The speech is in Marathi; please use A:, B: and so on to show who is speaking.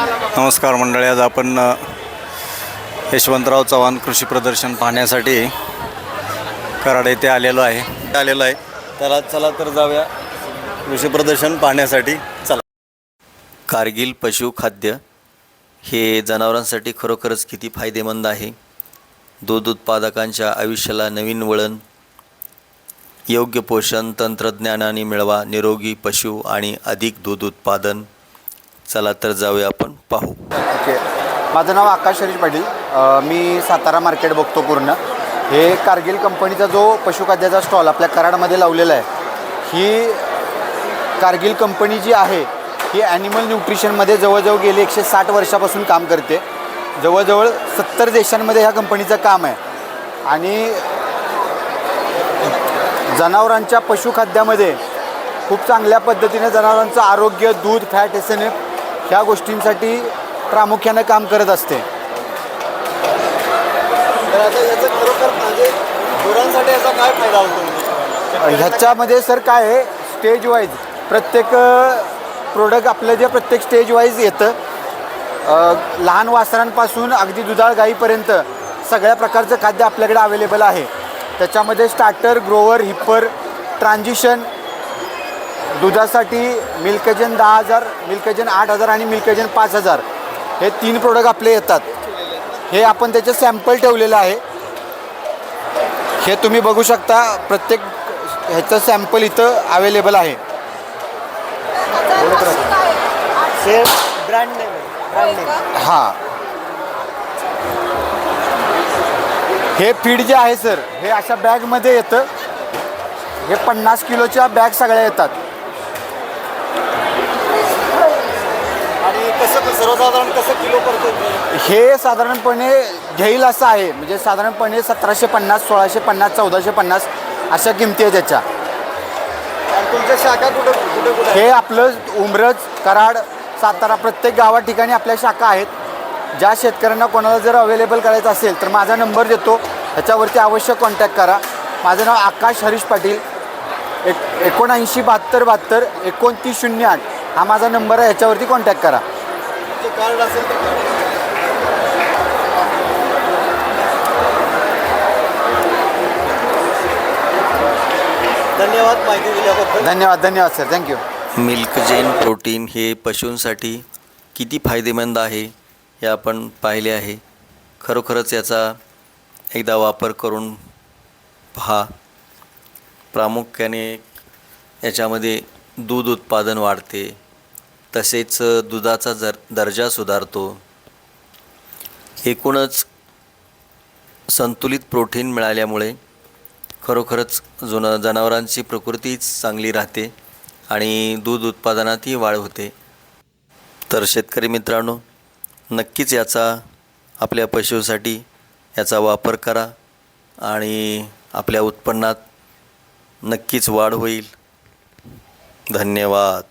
A: नमस्कार मंडळी आज आपण यशवंतराव चव्हाण कृषी प्रदर्शन पाहण्यासाठी कराड येथे आलेलो आहे. आलेलो आहे. त्याला चला तर जाऊया कृषी प्रदर्शन पाहण्यासाठी. चला. कारगिल पशु खाद्य हे जनावरांसाठी खरोखरच किती फायदेमंद आहे? दूध उत्पादकांच्या आयुष्याला नवीन वळण योग्य पोषण तंत्रज्ञानाने मिळवा निरोगी पशु आणि अधिक दूध उत्पादन चला तर जाऊया आपण पाहू.
B: ओके. माझं नाव आकाश हरीश पाटील. अ, मी सातारा मार्केट बघतो पूर्ण. हे कारगिल कंपनीचा जो पशुखाद्याचा स्टॉल आपल्या कराडमध्ये लावलेला आहे ही कारगिल कंपनी जी आहे ही ॲनिमल न्यूट्रिशनमध्ये जवळजवळ गेली एकशे साठ वर्षापासून काम करते. जवळजवळ सत्तर देशांमध्ये ह्या कंपनीचं काम आहे. आणि जनावरांच्या पशुखाद्यामध्ये खूप चांगल्या पद्धतीने जनावरांचं आरोग्य दूध फॅट एस एन एफ ह्या गोष्टींसाठी प्रामुख्यानं काम करत असते.
A: तर आता याचा खरोखर म्हणजे गुरांसाठी याचा काय फायदा होतो?
B: ह्याच्यामध्ये सर काय आहे स्टेज वाईज प्रत्येक प्रोडक्ट आपलं जे प्रत्येक स्टेज वाईज येतं लहान वासरांपासून अगदी दुधाळ गाईपर्यंत सगळ्या प्रकारचं खाद्य आपल्याकडे अवेलेबल आहे. त्याच्यामध्ये स्टार्टर ग्रोवर हिप्पर ट्रान्झिशन दुधासाठी मिल्कजन दहा हजार मिल्कजन आठ हजार आणि मिल्कजन पाच हजार. हे तीन प्रोडक्ट आपले येतात. हे आपण त्याचे सॅम्पल ठेवलेलं आहे. हे तुम्ही बघू शकता प्रत्येक ह्याचं सॅम्पल इथं अवेलेबल आहे.
A: ब्रँड नेम ब्रँड नेम
B: हां. हे फीड जे आहे सर हे अशा बॅगमध्ये येतं. हे पन्नास किलोच्या बॅग सगळ्या येतात
A: आणि कसं सर्वसाधारण कसं किलो
B: हे साधारणपणे घेईल असं आहे. म्हणजे साधारणपणे सतराशे पन्नास सोळाशे पन्नास चौदाशे पन्नास अशा किमती आहे त्याच्या
A: तुमच्या शाखा कुठं कुठे कुठे
B: हे आपलं उमरज कराड सातारा प्रत्येक गावा ठिकाणी आपल्या शाखा आहेत. ज्या शेतकऱ्यांना कोणाला जर अवेलेबल करायचं असेल तर माझा नंबर देतो. ह्याच्यावरती अवश्य कॉन्टॅक्ट करा. माझं नाव आकाश हरीश पाटील. एक एकोणऐंशी बहात्तर बहात्तर एकोणतीस शून्य आठ हा माझा नंबर आहे. ह्याच्यावरती कॉन्टॅक्ट करा.
A: कार्ड असेल तर धन्यवाद माहिती दिल्याबद्दल.
B: धन्यवाद धन्यवाद sir thank you
C: milk gen protein हे पशूंसाठी किती फायदेमंद आहे हे आपण पाहिले आहे. खरोखरच याचा एकदा वापर करून पहा. प्रामुख्याने याच्यामध्ये दूध उत्पादन वाढते. तसेच दुधाचा जर दर्जा सुधारतो. एकूणच संतुलित प्रोटीन मिळाल्यामुळे खरोखरच जुन जनावरांची प्रकृतीच चांगली राहते आणि दूध उत्पादनातही वाढ होते. तर शेतकरी मित्रांनो नक्कीच याचा आपल्या पशुसाठी याचा वापर करा आणि आपल्या उत्पन्नात नक्कीच वाढ होईल. धन्यवाद.